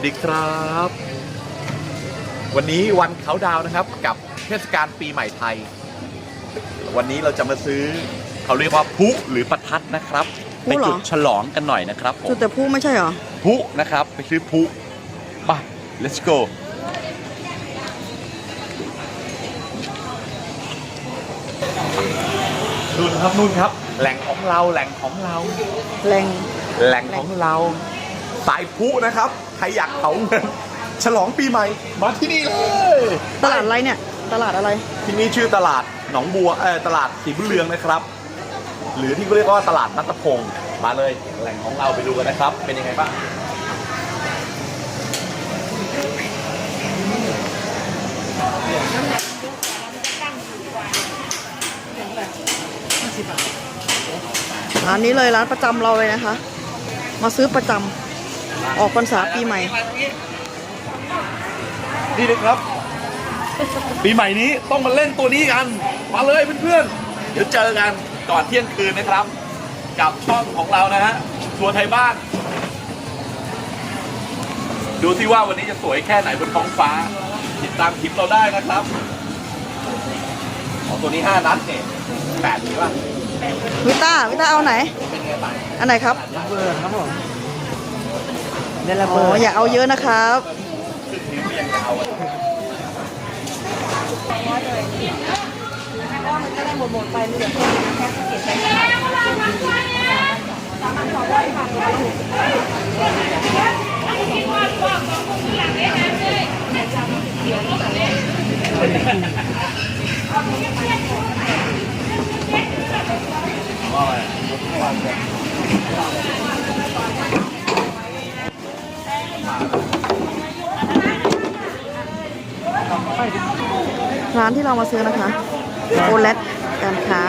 สดีครับ วันนี้วันเขาดาวน์นะครับ กับเทศกาลปีใหม่ไทย วันนี้เราจะมาซื้อเขาเรียกว่าพลุหรือประทัดนะครับพลุไปเหรอ จุดฉลองกันหน่อยนะครับผมจุดแต่ผู้ไม่ใช่เหรอพลุนะครับ ไปซื้อพลุไป let's go นู่นครับนู่นครับ แหล่งของเราแหล่งของเรา แรง แหล่งของเรา สายพลุนะครับ ใครอยากเผาเงินฉลองปีใหม่ มาที่นี่เลยตลาดอะไรเนี่ย ตลาดอะไร ที่นี่ชื่อตลาดหนองบัวเออตลาดสีบุญเรืองนะครับ หรือที่เขาเรียกว่าตลาดนัตพงศ์มาเลยแหล่งของเราไปดูกันนะครับ เป็นยังไงบ้างร้านนี้เลยร้านประจำเราเลยนะคะ มาซื้อประจำ ออกพรรษาปีใหม่ นี่นะครับ ปีใหม่นี้ต้องมาเล่นตัวนี้กัน มาเลยเพื่อนๆ เดี๋ยวเจอกันก่อนเที่ยงคืนนะครับ กับช่องของเรานะฮะทัวร์ไทยบ้าน ดูที่ว่าวันนี้จะสวยแค่ไหนบนท้องฟ้า ติดตามคลิปเราได้นะครับของตัวนี้ 5 นัดเนี่ยแปดดีป่ะวิต้าวิต้าเอาไหน เป็นไงบ้างอันไหนครับเบอร์ครับผม เล่นระอ๋เบิอดอย่าเอาเยอะนะครับขึ้นนิ้วยังยาว ร้านที่เรามาซื้อนะคะโอเลตการค้า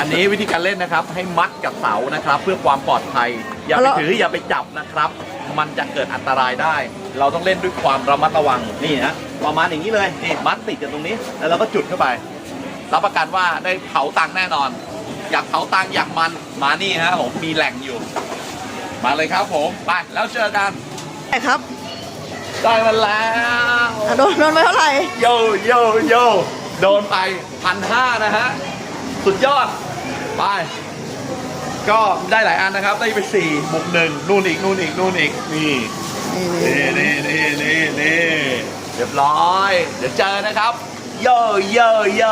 อันนี้วิธีการเล่นนะครับ ให้มัดกับเสานะครับ เพื่อความปลอดภัย อย่าไปถืออย่าไปจับนะครับ มันจะเกิดอันตรายได้ เราต้องเล่นด้วยความระมัดระวังนี่นะประมาณอย่างนี้เลยนี่มัดติดกันตรงนี้ แล้วเราก็จุดเข้าไปรับประกันว่าได้เผาตังค์แน่นอน อยากเผาตังค์อยากมันมานี่ฮะผมมีแหล่งอยู่ มาเลยครับผมไปแล้วเจอกันไหนครับ ได้มาแล้วอะโดนโดนไปเท่าไหร่โยโยโยโดนไปพันห้านะฮะสุดยอดไป ก็ได้หลายอันนะครับ ได้ไปสี่บุกหนึ่งนู่นอีกนู่นอีกนู่นอีกนี่นี่นี่นี่นี่นี่เรียบร้อย เดี๋ยวเจอนะครับ โยโยโย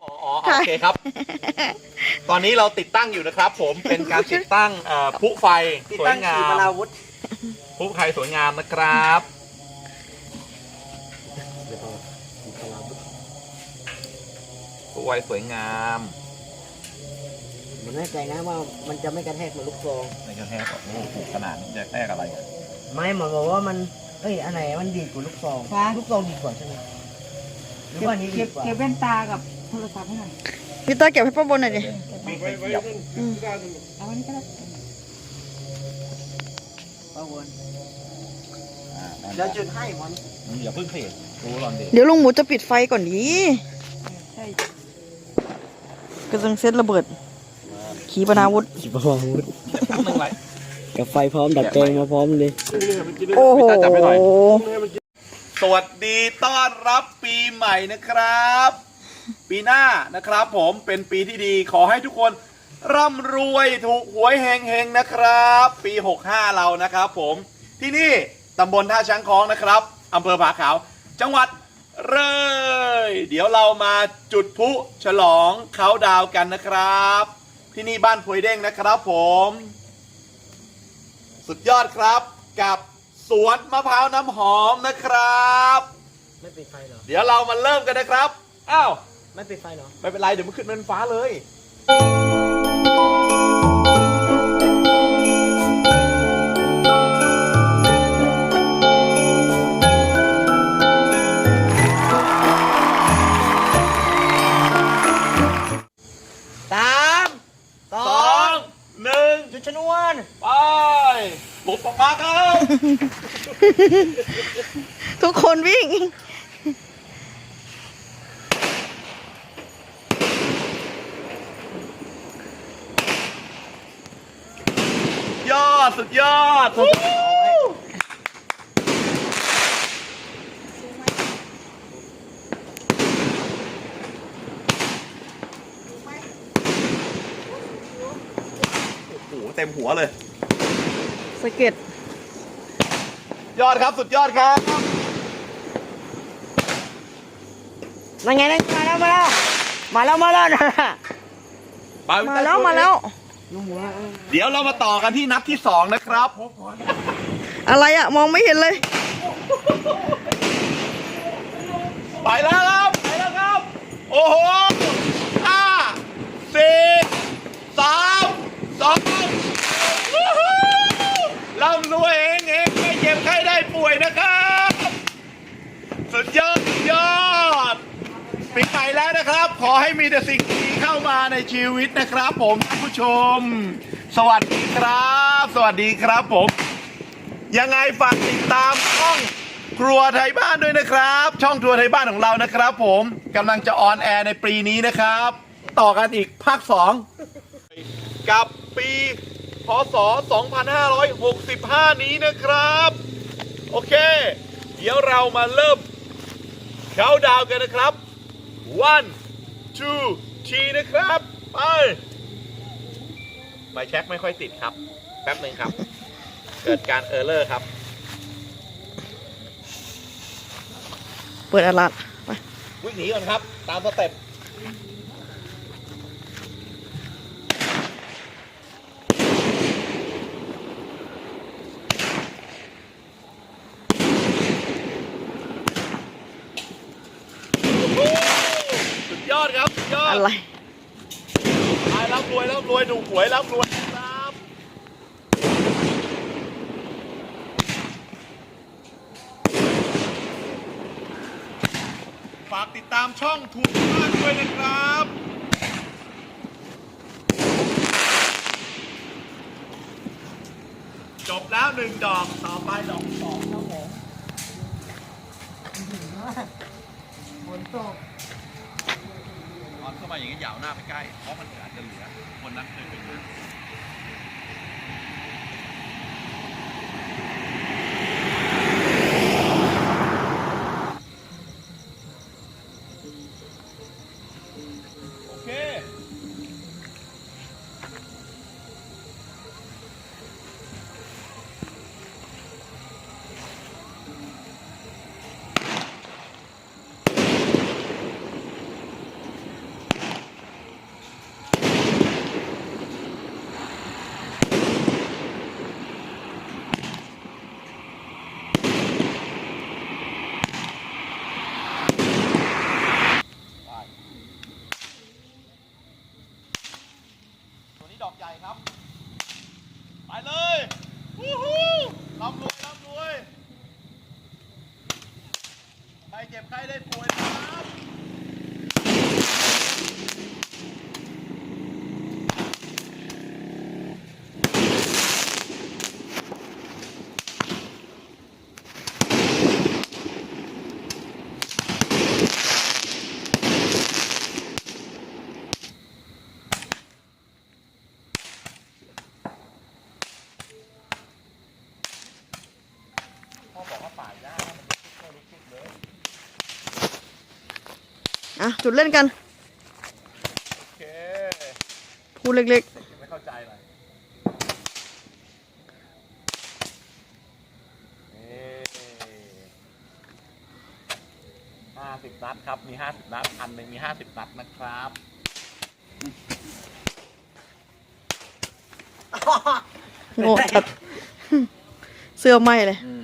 อ๋ออ๋อโอ เคครับ ตอนนี้เราติดตั้งอยู่นะครับ ผมเป็นการติดตั้งเอ่อพลุไฟติดสวตั้ยงงาขีปมนาวุธพลุไฟสวยงามนะครับพลุไฟสวยงามมันแน่ใจนะว่ามันจะไม่กระแทกเหมือนลูกซองในกระแทกโอ้โหถูกขนาดนี้จะแทกอะไรอะไม่หมอบอกว่ามันเอ้ยอันไหนมันดีกว่าลูกซองคะลูกซองดีกว่าใช่ไหมหรือว่าอันนี้ดีเก็บกว่าเก็บแว่นตากับโทรศัพท์ให้หน่อยวิต้าเก็บให้ป้าบนหน่อยดิวิ่งไปเหยียบอืมเอาอันนี้ก็ได้ป้าวนอ่าเดี๋ยวจุดให้มันอย่าเพิ่งเพลดูรอนเด็เดี๋ยวลุงหมูจะปิดไฟก่อนดีใช่ก็ต้องเซตระเบิด ขีปนาวุธขีปนาวุธนึงไรกับไฟพร้อมดัดแปลงมาพร้อมเลย โอ้โหพี่ตาจับให้หน่อยสวัสดีต้อนรับปีใหม่นะครับ ปีหน้านะครับผมเป็นปีที่ดีขอให้ทุกคนร่ำรวยถูกหวยเฮงๆนะครับ ปี 65 เรานะครับผมที่นี่ตำบลท่าช้างคล้องนะครับอำเภอผาขาว จังหวัดเลย เดี๋ยวเรามาจุดพลุฉลองเขาดาวน์กันนะครับ ที่นี่บ้านพวยเด้งนะครับผม สุดยอดครับกับสวนมะพร้าวน้ำหอมนะครับ ไม่ปิดไฟเหรอ เดี๋ยวเรามาเริ่มกันนะครับ อ้าว ไม่เปิดไฟเหรอ ไม่เป็นไร เดี๋ยวมันขึ้นเป็นฟ้าเลย สามสองหนึ่งจุดชนวน ไปหลบออกมาครับ ทุกคนวิ่ง ด สุดยอดวู้โอ้โหเต็มหัวเลย สะเก็ดยอดครับ สุดยอดครับ นั่นไงนั่นมาแล้วมาแล้วมาแล้วมาแล้วนะมาแล้วมาแล้ว เดี๋ยวเรามาต่อกันที่นัดที่สองนะครับ อะไรอะมองไม่เห็นเลย ไปแล้วครับไปแล้วครับ โอ้โหห้าสี่สามสองวู้ฮู้ร่ำรวยเองเองไม่เจ็บใครได้ป่วยนะครับ สุดยอดสุดยอด ปีใหม่แล้วนะครับ ขอให้มีแต่สิ่งดีเข้ามาในชีวิตนะครับ ผมท่านผู้ชม สวัสดีครับ สวัสดีครับผม ยังไงฝากติดตามช่องครัวไทยบ้านด้วยนะครับ ช่องครัวไทยบ้านของเรานะครับ ผมกำลังจะออนแอร์ในปีนี้นะครับ ต่อกันอีกภาค2กับปีพศ 2565 นี้นะครับ โอเค เดี๋ยวเรามาเริ่มเขาดาวกันนะครับ one two three นะครับ ไป ไฟแช็คไม่ค่อยติดครับ แป๊บหนึ่งครับ เกิดการเออร์เลอร์ครับ เปิดอาลัดไป วิ่งหนีก่อนครับ ตามสเต็ปสุ ดยอดครับสุดยอดอะไรไปรับรวยรับรวยถูกหวยรับรวยครับฝากติดตามช่องถูกมากด้วยนะครับจบแล้วหนึ่งดอกต่อไปดอกสองครับผมฝนตกตอนเข้า มาอย่างนี้ยาวหน้าไปใกล้ เพราะมันอาจจะเหลือคนนั้นเคย ใครได้ป่วยครับพ่อบอกว่าป่าหญ้ามันไม่รู้สึกเลย อะ จุดเล่นกันโอเคพูดเล็กเด็กยังไม่เข้าใจเลยห้าสิบนัดครับ มีห้าสิบนัดอันหนึ่งมีห้าสิบนัดนะครับๆโง่จัดเสื้อไหมเลย อืม